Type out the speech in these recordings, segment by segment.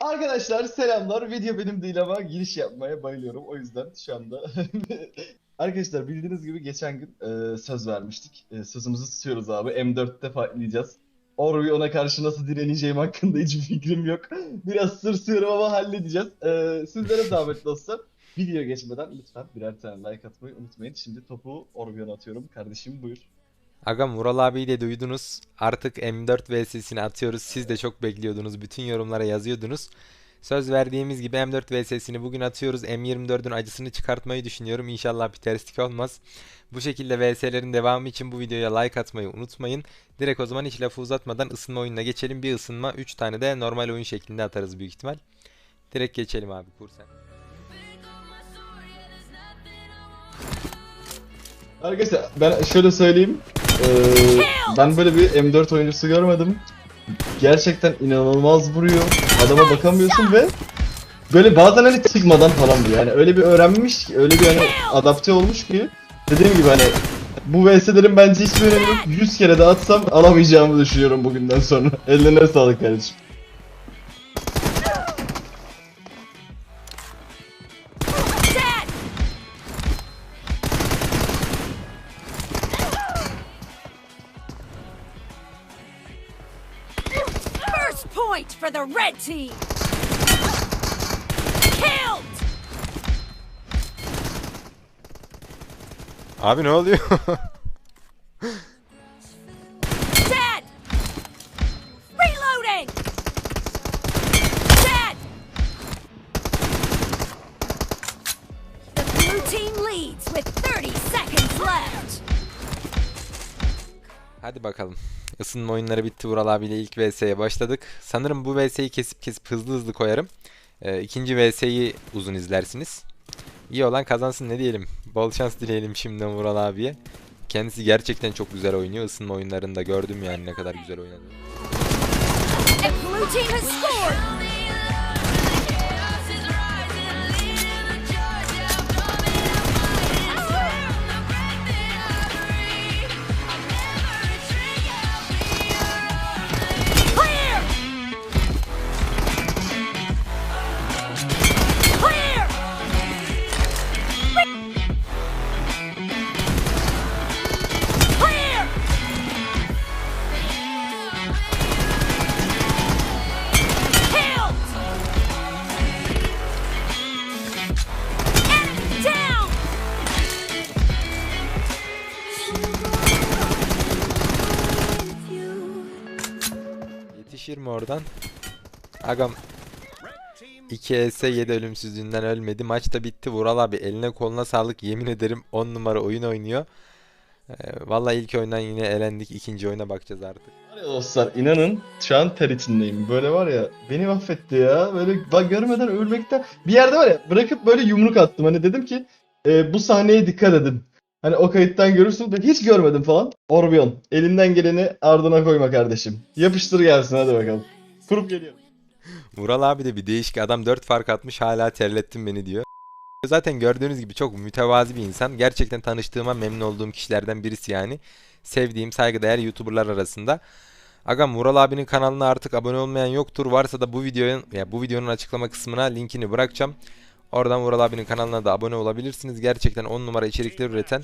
Arkadaşlar selamlar. Video benim değil ama giriş yapmaya bayılıyorum. O yüzden şu anda. Arkadaşlar bildiğiniz gibi geçen gün e, söz vermiştik. E, sözümüzü tutuyoruz abi. M4'te fightlayacağız. Orbion'a karşı nasıl direneceğim hakkında hiçbir fikrim yok. Biraz sırsıyorum ama halledeceğiz. E, sizlere zahmet dostlar. Video geçmeden lütfen birer tane like atmayı unutmayın. Şimdi topu Orbion'a atıyorum. Kardeşim buyur. Agam Vural abiyi de duydunuz. Artık M4 VS'sini atıyoruz. Siz de çok bekliyordunuz. Bütün yorumlara yazıyordunuz. Söz verdiğimiz gibi M4 VS'sini bugün atıyoruz. M24'ün acısını çıkartmayı düşünüyorum. İnşallah bir terslik olmaz. Bu şekilde VS'lerin devamı için bu videoya like atmayı unutmayın. Direkt o zaman hiç lafı uzatmadan ısınma oyununa geçelim. Bir ısınma 3 tane de normal oyun şeklinde atarız büyük ihtimal. Direkt geçelim abi kursen. Arkadaşlar ben şöyle söyleyeyim. Ee, ben böyle bir M4 oyuncusu görmedim. Gerçekten inanılmaz vuruyor. Adama bakamıyorsun ve böyle bazen hani çıkmadan falan vuruyor. Yani öyle bir öğrenmiş, ki, öyle bir hani adapte olmuş ki dediğim gibi hani bu VS'lerin bence hiçbir önemi yok. 100 kere de atsam alamayacağımı düşünüyorum bugünden sonra. Ellerine sağlık kardeşim. Point for the red team! Killed! Abi ne oluyor? Dead! Reloading! Dead! The blue team leads with 30 seconds left. Hadi bakalım. Isınma oyunları bitti. Vural abiyle ilk VS'ye başladık. Sanırım bu VS'yi kesip kesip hızlı hızlı koyarım. Ee, ikinci VS'yi uzun izlersiniz. İyi olan kazansın ne diyelim. Bol şans dileyelim şimdiden Vural abiye. Kendisi gerçekten çok güzel oynuyor. Isınma oyunlarında gördüm yani ne kadar güzel oynadı. Blue team has scored! Oradan? Agam 2 ES 7 ölümsüzlüğünden ölmedi. Maç da bitti. Vural abi eline koluna sağlık. Yemin ederim 10 numara oyun oynuyor. Ee, vallahi ilk oyundan yine elendik. İkinci oyuna bakacağız artık. Var dostlar inanın şu an ter içindeyim. Böyle var ya beni mahvetti ya. Böyle bak görmeden ölmekten bir yerde var ya bırakıp böyle yumruk attım. Hani dedim ki e, bu sahneye dikkat edin. Hani o kayıttan görürsün. Ben hiç görmedim falan. Orbion elinden geleni ardına koyma kardeşim. Yapıştır gelsin hadi bakalım. Kurup geliyor. Vural abi de bir değişik adam 4 fark atmış hala terlettin beni diyor. Zaten gördüğünüz gibi çok mütevazi bir insan. Gerçekten tanıştığıma memnun olduğum kişilerden birisi yani. Sevdiğim saygıdeğer YouTuber'lar arasında. Agam Vural abinin kanalına artık abone olmayan yoktur. Varsa da bu videonun ya bu videonun açıklama kısmına linkini bırakacağım. Oradan Vural abinin kanalına da abone olabilirsiniz. Gerçekten 10 numara içerikler üreten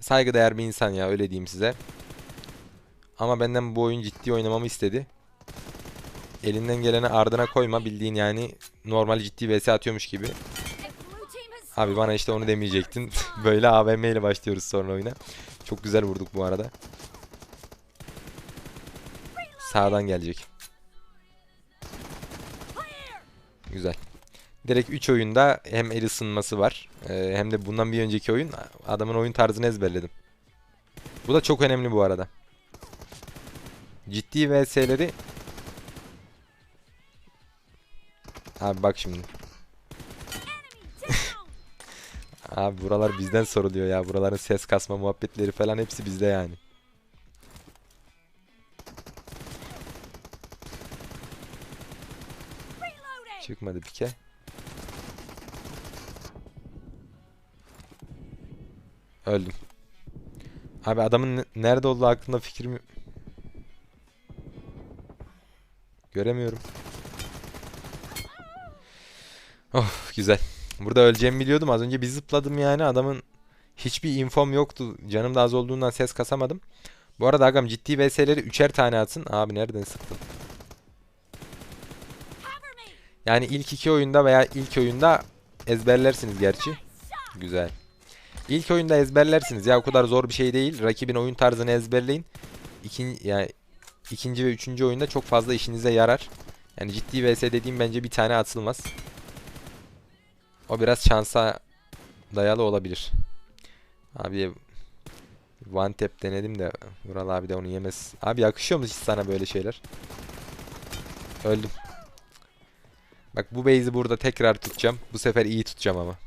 saygıdeğer bir insan ya öyle diyeyim size. Ama benden bu oyun ciddi oynamamı istedi. Elinden geleni ardına koyma bildiğin yani normal ciddi vs atıyormuş gibi. Abi bana işte onu demeyecektin. Böyle AVM ile başlıyoruz sonra oyuna. Çok güzel vurduk bu arada. Sağdan gelecek. Güzel. Direkt 3 oyunda hem el ısınması var e, hem de bundan bir önceki oyun adamın oyun tarzını ezberledim. Bu da çok önemli bu arada. Ciddi VS'leri Abi bak şimdi. Abi buralar bizden soruluyor ya. Buraların ses kasma muhabbetleri falan hepsi bizde yani. Çıkmadı pike. Öldüm. Abi adamın ne- nerede olduğu hakkında fikrim. Göremiyorum. Of güzel. Burada öleceğimi biliyordum. Az önce bir zıpladım yani. Adamın hiçbir infom yoktu. Canım da az olduğundan ses kasamadım. Bu arada agam ciddi VS'leri üçer tane atsın. Abi nereden sıktın? Yani ilk iki oyunda veya ilk oyunda ezberlersiniz gerçi. Güzel. İlk oyunda ezberlersiniz ya o kadar zor bir şey değil. Rakibin oyun tarzını ezberleyin. İkin, yani ikinci ve üçüncü oyunda çok fazla işinize yarar. Yani ciddi vs dediğim bence bir tane atılmaz. O biraz şansa dayalı olabilir. Abi one tap denedim de Vural abi de onu yemez. Abi yakışıyor mu hiç sana böyle şeyler? Öldüm. Bak bu base'i burada tekrar tutacağım. Bu sefer iyi tutacağım ama.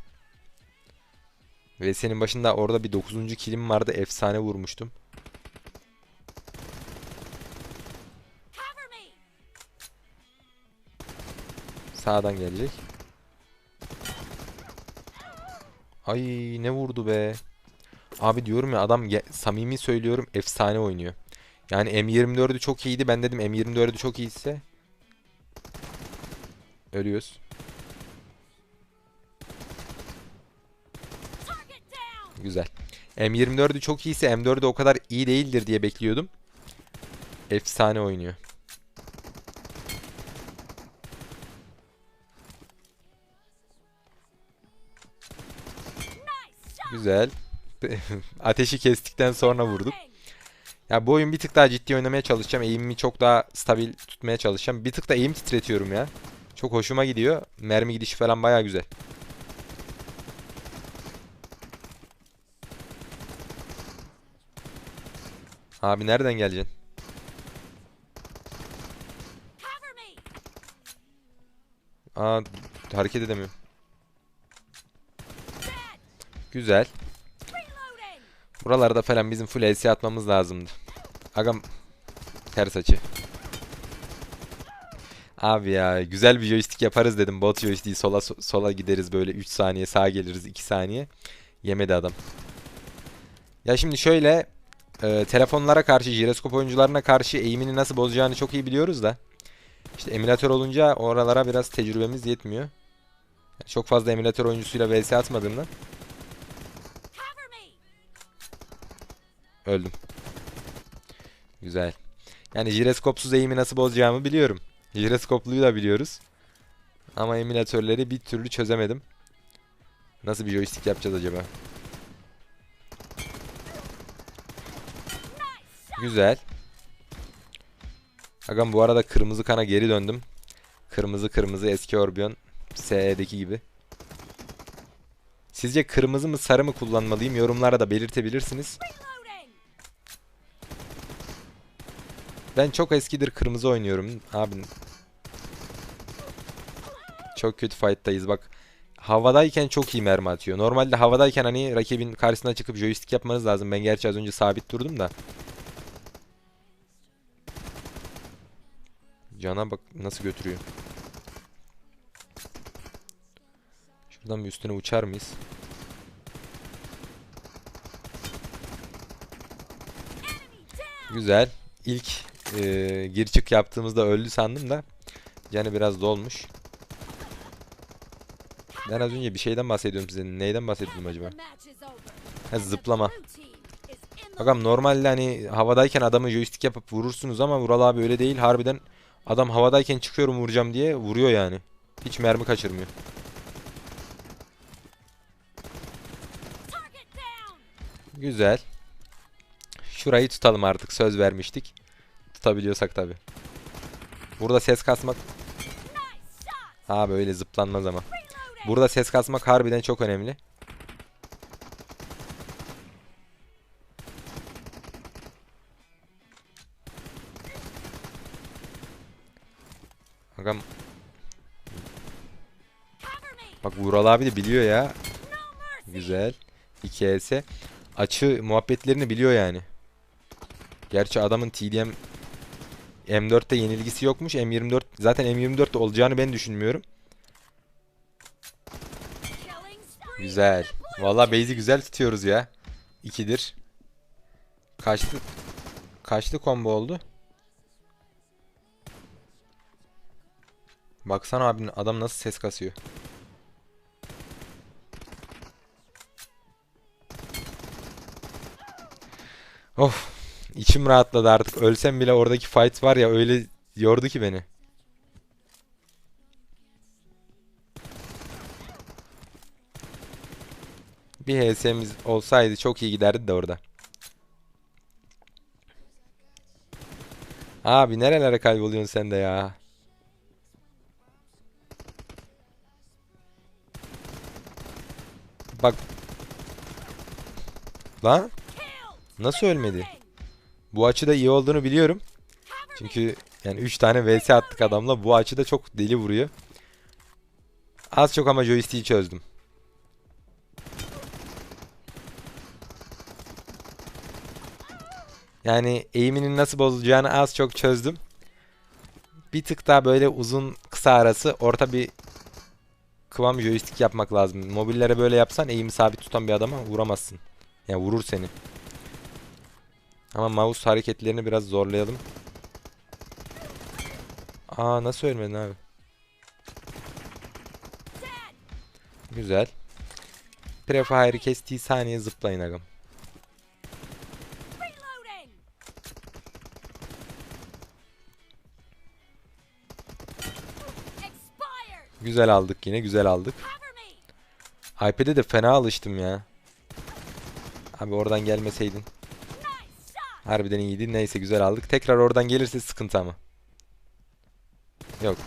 Ve senin başında orada bir 9. kilim vardı. Efsane vurmuştum. Sağdan gelecek. Ay ne vurdu be. Abi diyorum ya adam samimi söylüyorum efsane oynuyor. Yani M24'ü çok iyiydi. Ben dedim M24'ü çok iyiyse ölüyoruz. Güzel. M24'ü çok iyiyse M4'ü o kadar iyi değildir diye bekliyordum. Efsane oynuyor. Güzel. Ateşi kestikten sonra vurduk. Ya bu oyun bir tık daha ciddi oynamaya çalışacağım. Eğimimi çok daha stabil tutmaya çalışacağım. Bir tık da eğim titretiyorum ya. Çok hoşuma gidiyor. Mermi gidişi falan baya güzel. Abi nereden geleceksin? Aa hareket edemiyorum. Güzel. Buralarda falan bizim full LC atmamız lazımdı. Agam ters açı. Abi ya güzel bir joystick yaparız dedim. Bot joystick'i sola sola gideriz böyle 3 saniye sağa geliriz 2 saniye. Yemedi adam. Ya şimdi şöyle e, telefonlara karşı jiroskop oyuncularına karşı eğimini nasıl bozacağını çok iyi biliyoruz da. İşte emülatör olunca oralara biraz tecrübemiz yetmiyor. Çok fazla emülatör oyuncusuyla vs atmadığımdan. Öldüm. Güzel. Yani jiroskopsuz eğimi nasıl bozacağımı biliyorum. Jiroskopluyu da biliyoruz. Ama emülatörleri bir türlü çözemedim. Nasıl bir joystick yapacağız acaba? Güzel. Agam bu arada kırmızı kana geri döndüm. Kırmızı kırmızı eski Orbion. SE'deki gibi. Sizce kırmızı mı sarı mı kullanmalıyım? Yorumlara da belirtebilirsiniz. Ben çok eskidir kırmızı oynuyorum abi. Çok kötü fight'tayız bak. Havadayken çok iyi mermi atıyor. Normalde havadayken hani rakibin karşısına çıkıp joystick yapmanız lazım. Ben gerçi az önce sabit durdum da. Cana bak nasıl götürüyor. Şuradan bir üstüne uçar mıyız? Güzel. İlk e, gir çık yaptığımızda öldü sandım da canı biraz dolmuş. Ben az önce bir şeyden bahsediyorum size. Neyden bahsediyordum acaba? Ha, zıplama. Bakalım normalde hani havadayken adamı joystick yapıp vurursunuz ama Vural abi öyle değil. Harbiden adam havadayken çıkıyorum vuracağım diye vuruyor yani. Hiç mermi kaçırmıyor. Güzel. Şurayı tutalım artık. Söz vermiştik. Tutabiliyorsak tabi. Burada ses kasmak... Ha böyle zıplanmaz ama. Burada ses kasmak harbiden çok önemli. Vural abi de biliyor ya. Güzel. 2S. Açı muhabbetlerini biliyor yani. Gerçi adamın TDM M4'te yenilgisi yokmuş. M24 zaten M24'te olacağını ben düşünmüyorum. Güzel. Vallahi base'i güzel tutuyoruz ya. 2'dir. Kaçtı? Kaçtı combo oldu? Baksana abi adam nasıl ses kasıyor. Of. içim rahatladı artık. Ölsem bile oradaki fight var ya öyle yordu ki beni. Bir HS'miz olsaydı çok iyi giderdi de orada. Abi nerelere kayboluyorsun sen de ya? Bak. Lan nasıl ölmedi? Bu açıda iyi olduğunu biliyorum. Çünkü yani 3 tane vs attık adamla. Bu açıda çok deli vuruyor. Az çok ama joystick'i çözdüm. Yani eğiminin nasıl bozulacağını az çok çözdüm. Bir tık daha böyle uzun kısa arası orta bir kıvam joystick yapmak lazım. Mobillere böyle yapsan eğimi sabit tutan bir adama vuramazsın. Yani vurur seni. Ama mouse hareketlerini biraz zorlayalım. Aa nasıl ölmedin abi? Güzel. Prefire kestiği saniye zıplayın agam. Güzel aldık yine güzel aldık. İPad'e de fena alıştım ya. Abi oradan gelmeseydin. Harbiden iyiydi. Neyse güzel aldık. Tekrar oradan gelirse sıkıntı ama. Yok.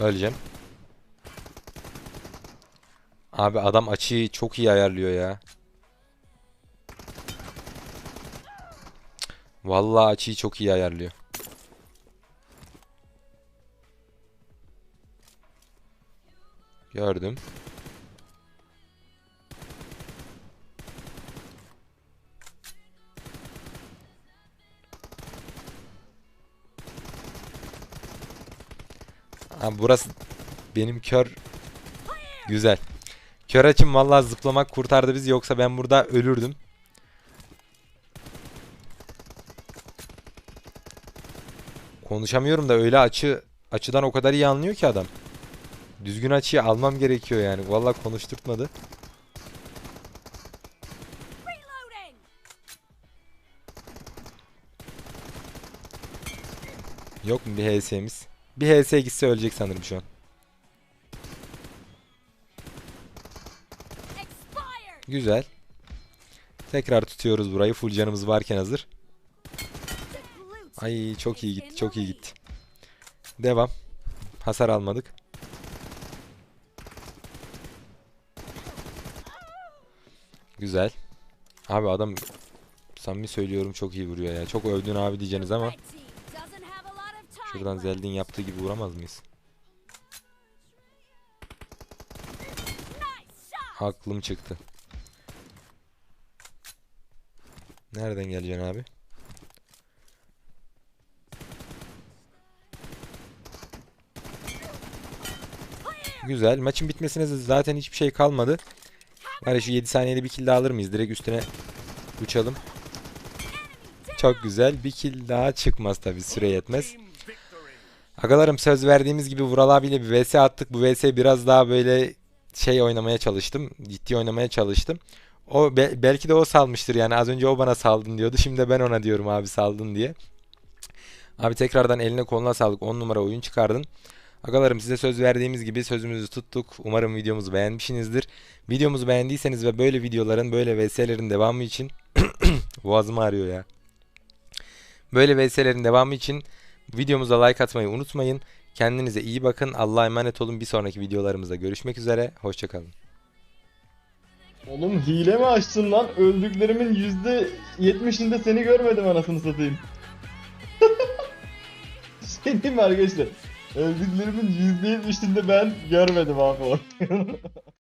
Öleceğim. Abi adam açıyı çok iyi ayarlıyor ya. Vallahi açıyı çok iyi ayarlıyor. Gördüm. Abi burası benim kör güzel. Kör açım vallahi zıplamak kurtardı bizi yoksa ben burada ölürdüm. Konuşamıyorum da öyle açı açıdan o kadar iyi anlıyor ki adam. Düzgün açıyı almam gerekiyor yani. Vallahi konuşturtmadı. Yok mu bir HS'miz? Bir HS gitse ölecek sanırım şu an. Güzel. Tekrar tutuyoruz burayı. Full canımız varken hazır. Ay çok iyi gitti. Çok iyi gitti. Devam. Hasar almadık. Güzel. Abi adam samimi söylüyorum çok iyi vuruyor ya. Çok övdün abi diyeceksiniz ama şuradan. Zeldin yaptığı gibi vuramaz mıyız? Aklım çıktı. Nereden geleceksin abi? Güzel. Maçın bitmesine zaten hiçbir şey kalmadı. Ya şu 7 saniyede bir kill daha alır mıyız? Direkt üstüne uçalım. Çok güzel. Bir kill daha çıkmaz tabii. Süre yetmez. Agalarım söz verdiğimiz gibi Vural abiyle bir vs attık. Bu vs biraz daha böyle şey oynamaya çalıştım. Ciddi oynamaya çalıştım. O be- belki de o salmıştır yani az önce o bana saldın diyordu. Şimdi de ben ona diyorum abi saldın diye. Abi tekrardan eline koluna sağlık. 10 numara oyun çıkardın. Agalarım size söz verdiğimiz gibi sözümüzü tuttuk. Umarım videomuzu beğenmişsinizdir. Videomuzu beğendiyseniz ve böyle videoların, böyle VS'lerin devamı için boğazım ağrıyor ya. Böyle VS'lerin devamı için videomuza like atmayı unutmayın. Kendinize iyi bakın. Allah'a emanet olun. Bir sonraki videolarımızda görüşmek üzere. Hoşçakalın. Oğlum hile mi açtın lan? Öldüklerimin %70'inde seni görmedim anasını satayım. şey diyeyim mi arkadaşlar? Öldüklerimin %70'inde ben görmedim abi o.